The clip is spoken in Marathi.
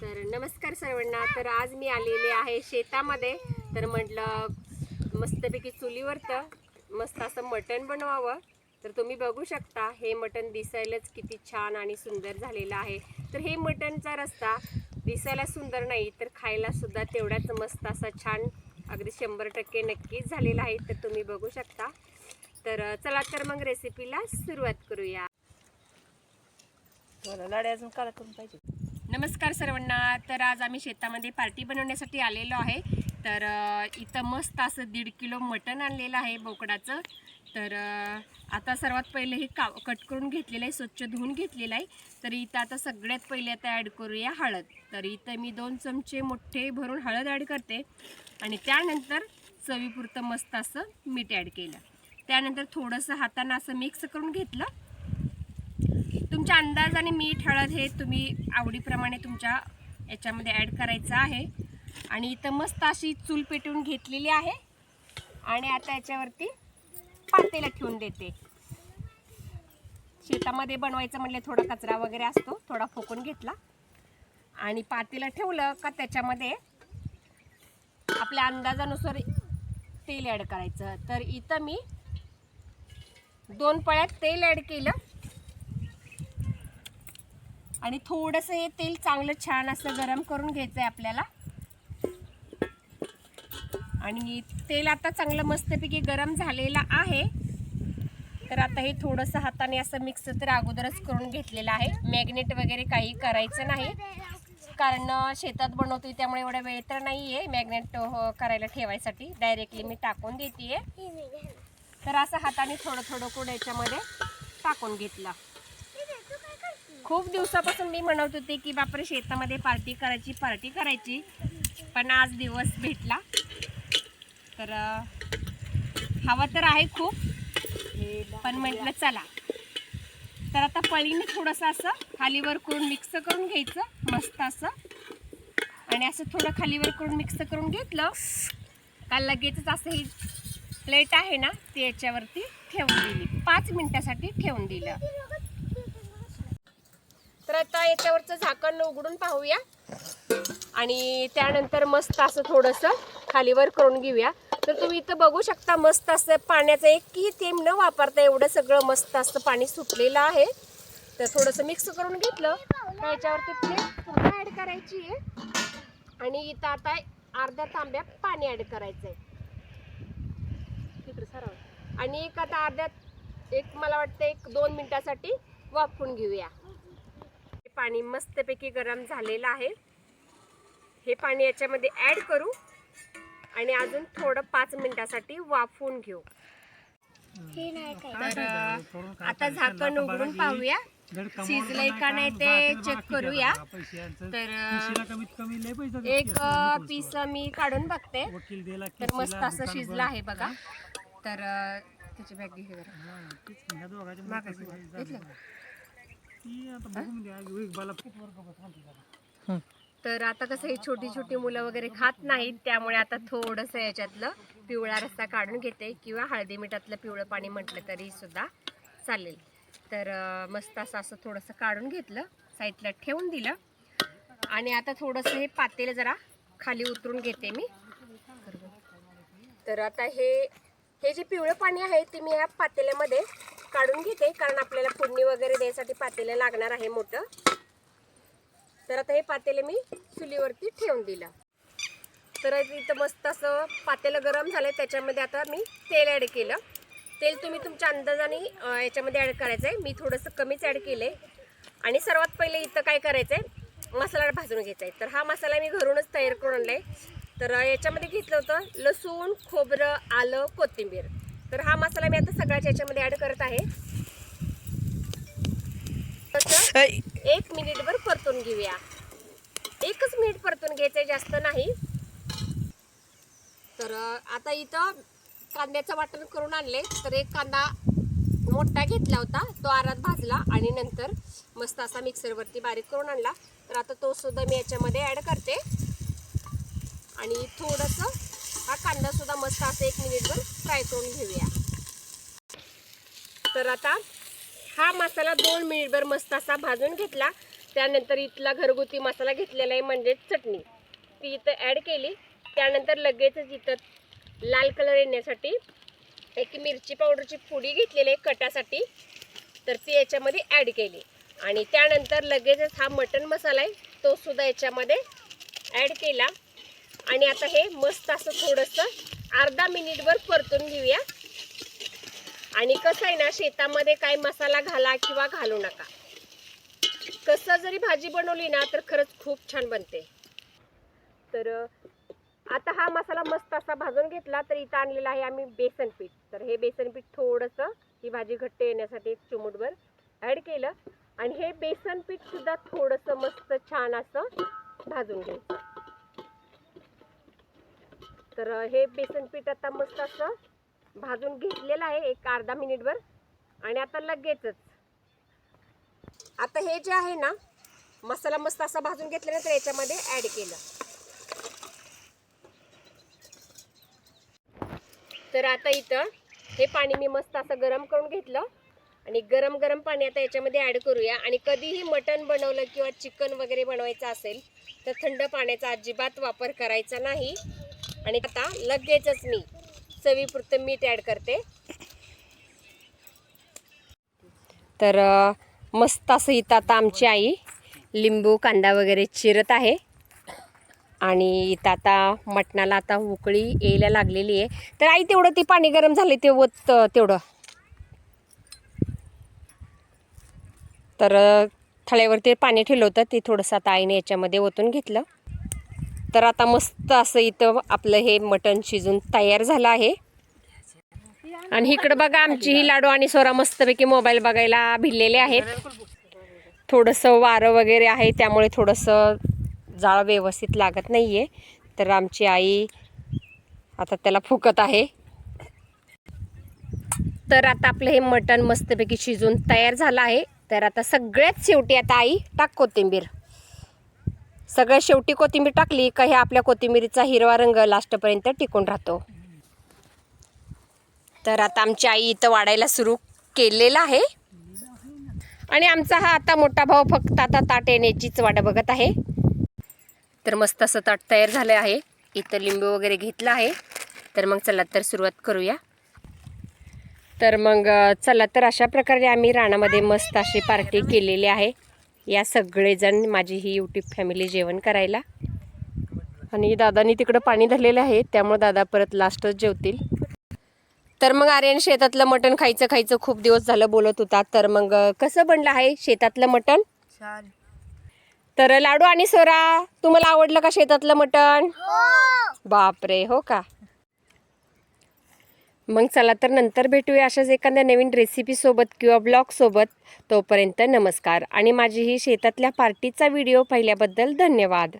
तर नमस्कार सर्वांना. तर आज मी आलेले आहे शेतामध्ये. तर म्हटलं मस्तपैकी चुलीवरतं मस्त असं मटण बनवावं. तर तुम्ही बघू शकता हे मटण दिसायलाच किती छान आणि सुंदर झालेलं आहे. तर हे मटणचा रस्ता दिसायला सुंदर नाही तर खायलासुद्धा तेवढ्याच तेवढाच मस्त असा छान अगदी शंभर टक्के नक्कीच झालेला आहे. तर तुम्ही बघू शकता. तर चला तर मग रेसिपीला सुरुवात करूया. मला लाडे अजून काला करून पाहिजे. नमस्कार सर्वांना. तर आज आम्ही शेतामध्ये पार्टी बनवण्यासाठी आलेलो आहे. तर इथं मस्त असं दीड किलो मटण आणलेलं आहे बोकडाचं. तर आता सर्वात पहिले हे का कट करून घेतलेलं आहे स्वच्छ धुवून घेतलेलं आहे. तर इथं आता सगळ्यात पहिले आता ॲड करूया हळद. तर इथं मी दोन चमचे मोठे भरून हळद ॲड करते. आणि त्यानंतर चवीपुरतं मस्त असं मीठ ॲड केलं. त्यानंतर थोडंसं हातानं असं मिक्स करून घेतलं. तुमच्या अंदाजाने मीठ हळद हे तुम्ही आवडीप्रमाणे तुमच्या याच्यामध्ये ॲड करायचं आहे. आणि इथं मस्त अशी चूल पेटवून घेतलेली आहे. आणि आता याच्यावरती पातेला ठेवून देते. शेतामध्ये बनवायचं म्हणले थोडा कचरा वगैरे असतो थोडा फोकून घेतला. आणि पातेला ठेवलं का त्याच्यामध्ये आपल्या अंदाजानुसार तेल ॲड करायचं. तर इथं मी दोन पळ्यात तेल ॲड केलं. आणि थोडंसं हे तेल चांगलं छान असं गरम करून घ्यायचं आहे आपल्याला. आणि तेल आता चांगलं मस्तपैकी गरम झालेलं आहे. तर आता हे थोडंसं हाताने असं मिक्स तर अगोदरच करून घेतलेलं आहे. मॅग्नेट वगैरे काही करायचं नाही. कारण शेतात बनवतोय त्यामुळे एवढा वेळ तर नाही आहे मॅग्नेट करायला ठेवायसाठी. डायरेक्टली मी टाकून देते तर असं हाताने थोडं थोडं कोण याच्यामध्ये टाकून घेतलं. खूप दिवसापासून मी म्हणत होते की बापरे शेतामध्ये पार्टी करायची पार्टी करायची. पण आज दिवस भेटला. तर हवा तर आहे खूप. पण म्हटलं चला. तर आता पळीने थोडंसं असं खालीवर करून मिक्स करून घ्यायचं मस्त असं. आणि असं थोडं खालीवर करून मिक्स करून घेतलं. का लगेचच असं ही प्लेट आहे ना ते याच्यावरती ठेवून दिली. पाच मिनटासाठी ठेवून दिलं. तर आता याच्यावरचं झाकण उघडून पाहूया. आणि त्यानंतर मस्त असं थोडंसं खालीवर करून घेऊया. तर तुम्ही इथं बघू शकता मस्त असं पाण्याचं एकही थेंब न वापरता एवढं सगळं मस्त असं पाणी सुटलेलं आहे. तर थोडंसं मिक्स करून घेतलं. तर याच्यावरती प्लेट पुन्हा ॲड करायची आहे. आणि इथं आता अर्ध्या तांब्या पाणी ॲड करायचं आहे आणि एक आता अर्ध्यात एक मला वाटतं एक दोन मिनटासाठी वाफून घेऊया. पाणी मस्तपैकी गरम झालेलं आहे. हे पाणी याच्यामध्ये ॲड करू आणि अजून थोडं पाच मिनिटासाठी वाफवून घेऊ. आता झाकण उघडून पाहूया. शिजलंय का नाही ते चेक करूया. तर एक पीस मी काढून बघते. तर मस्त असं शिजलं आहे बघा. तर त्याची बॅग घे तर आता कसं ही छोटी छोटी मुलं वगैरे खात नाहीत त्यामुळे आता थोडंसं याच्यातलं पिवळा रस्सा काढून घेते किंवा हळदी मिठातलं पिवळं पाणी म्हटलं तरी सुद्धा चालेल. तर मस्त असं असं थोडंसं काढून घेतलं साईडला ठेवून दिलं. आणि आता थोडंसं हे पातेलं जरा खाली उतरून घेते मी. तर आता हे हे जे पिवळं पाणी आहे ते मी या पातेल्यामध्ये काढून घेते कारण आपल्याला फोडणी वगैरे द्यायसाठी पातेलं लागणार आहे मोठं. तर आता हे पातेले मी चुलीवरती ठेवून दिलं. तर इथं मस्त असं पातेलं गरम झालं त्याच्यामध्ये आता मी तेल ॲड केलं. तेल तुम्ही तुमच्या अंदाजाने याच्यामध्ये ॲड करायचं आहे मी थोडंसं कमीच ॲड केलं आहे आणि सर्वात पहिले इथं काय करायचं आहे मसाला भाजून घ्यायचा आहे तर हा मसाला मी घरूनच तयार करून आणला आहे तर याच्यामध्ये घेतलं होतं लसूण खोबरं आलं कोथिंबीर. तर हा मसाला मी आता सगळ्याच्या याच्यामध्ये ॲड करत आहे. एक मिनिटभर परतून घेऊया. एकच मिनिट परतून घ्यायचंय जास्त नाही. तर आता इथं कांद्याचं वाटण करून आणले. तर एक कांदा मोठा घेतला होता. तो आरात भाजला आणि नंतर मस्त असा मिक्सरवरती बारीक करून आणला. तर आता तो सुद्धा मी याच्यामध्ये ॲड करते. आणि थोडंसं हा कांदा सुद्धा मस्त असं एक मिनिटभर फ्राय करून घेऊया. तर आता हा मसाला दोन मिनिटभर मस्त असा भाजून घेतला. त्यानंतर इथला घरगुती मसाला घेतलेला आहे म्हणजेच चटणी. ती इथं ॲड केली. त्यानंतर लगेचच इथं लाल कलर येण्यासाठी एक मिरची पावडरची पुडी घेतलेली आहे कटासाठी. तर ती याच्यामध्ये ॲड केली. आणि त्यानंतर लगेचच हा मटन मसाला आहे तो सुद्धा याच्यामध्ये ॲड केला. आणि आता हे मस्त असं थोडंसं अर्धा मिनिटभर परतून घेऊया. आणि कसं आहे ना शेतामध्ये काय मसाला घाला किंवा घालू नका. कसं जरी भाजी बनवली ना तर खरंच खूप छान बनते. तर आता हा मसाला मस्त असा भाजून घेतला तर इथं आणलेला आहे आम्ही बेसन पीठ. तर हे बेसन पीठ थोडंसं ही भाजी घट्ट येण्यासाठी एक चिमूटभर ॲड केलं. आणि हे बेसन पीठ सुद्धा थोडंसं मस्त छान असं भाजून घ्यायचं. तर हे बेसन पीठ आता मस्त असं भाजून घेतलेलं आहे एक अर्धा मिनिटभर आणि आता लगेचच. आता हे जे आहे ना मसाला मस्त असा भाजून घेतलेला तर याच्यामध्ये ॲड केलं. तर आता इथं हे पाणी मी मस्त असं गरम करून घेतलं आणि गरम गरम पाणी आता याच्यामध्ये ॲड करूया. आणि कधीही मटण बनवलं किंवा चिकन वगैरे बनवायचं असेल तर थंड पाण्याचा अजिबात वापर करायचा नाही. आणि आता लगेचच मी चवीपुरतं मीठ ॲड करते. तर मस्त असं इथं आता आमची आई लिंबू कांदा वगैरे चिरत आहे. आणि इथं आता मटणाला आता उकळी यायला लागलेली आहे. तर आई तेवढं ती पाणी गरम झाले ते ओत तेवढं. तर थळ्यावरती पाणी ठेवलं होतं ते थोडंसं आता आईने याच्यामध्ये ओतून घेतलं. तर आता मस्त असं इथं आपलं हे मटण शिजून तयार झालं आहे. आणि इकडं बघा आमची ही लाडू आणि सोरा मस्तपैकी मोबाईल बघायला भिडलेले आहेत. थोडंसं वारं वगैरे आहे त्यामुळे थोडंसं जाळ व्यवस्थित लागत नाही आहे तर आमची आई आता त्याला फुकत आहे. तर आता आपलं हे मटण मस्तपैकी शिजून तयार झालं आहे. तर आता सगळ्यात शेवटी आता आई टाक कोथिंबीर. सगळ्यात शेवटी कोथिंबीर टाकली का हे आपल्या कोथिंबीरीचा हिरवा रंग लास्टपर्यंत टिकून राहतो. तर आता आमची आई इथं वाढायला सुरू केलेलं आहे. आणि आमचा हा आता मोठा भाऊ फक्त आता ताट येण्याचीच वाट बघत आहे. तर मस्त असं ताट तयार झालं आहे. इथं लिंबू वगैरे घेतलं आहे. तर मग चला तर सुरुवात करूया. तर मग चला तर अशा प्रकारे आम्ही रानामध्ये मस्त अशी पार्टी केलेली आहे. या सगळेजण माझी ही यूट्यूब फॅमिली जेवण करायला. आणि दादानी तिकडं पाणी धरलेलं आहे त्यामुळे दादा परत लास्टच जेवतील. तर मग आर्यन शेतातलं मटण खायचं खायचं खूप दिवस झालं बोलत होता तर मग कसं बनलं आहे शेतातलं मटण? छान. तर लाडू आणि सोरा तुम्हाला आवडलं का शेतातलं मटण? बापरे हो का? मग चला तर नंतर भेटूया अशाच एखाद्या नवीन रेसिपीसोबत किंवा ब्लॉगसोबत तोपर्यंत नमस्कार आणि माझी ही शेतातल्या पार्टीचा व्हिडिओ पाहिल्याबद्दल धन्यवाद.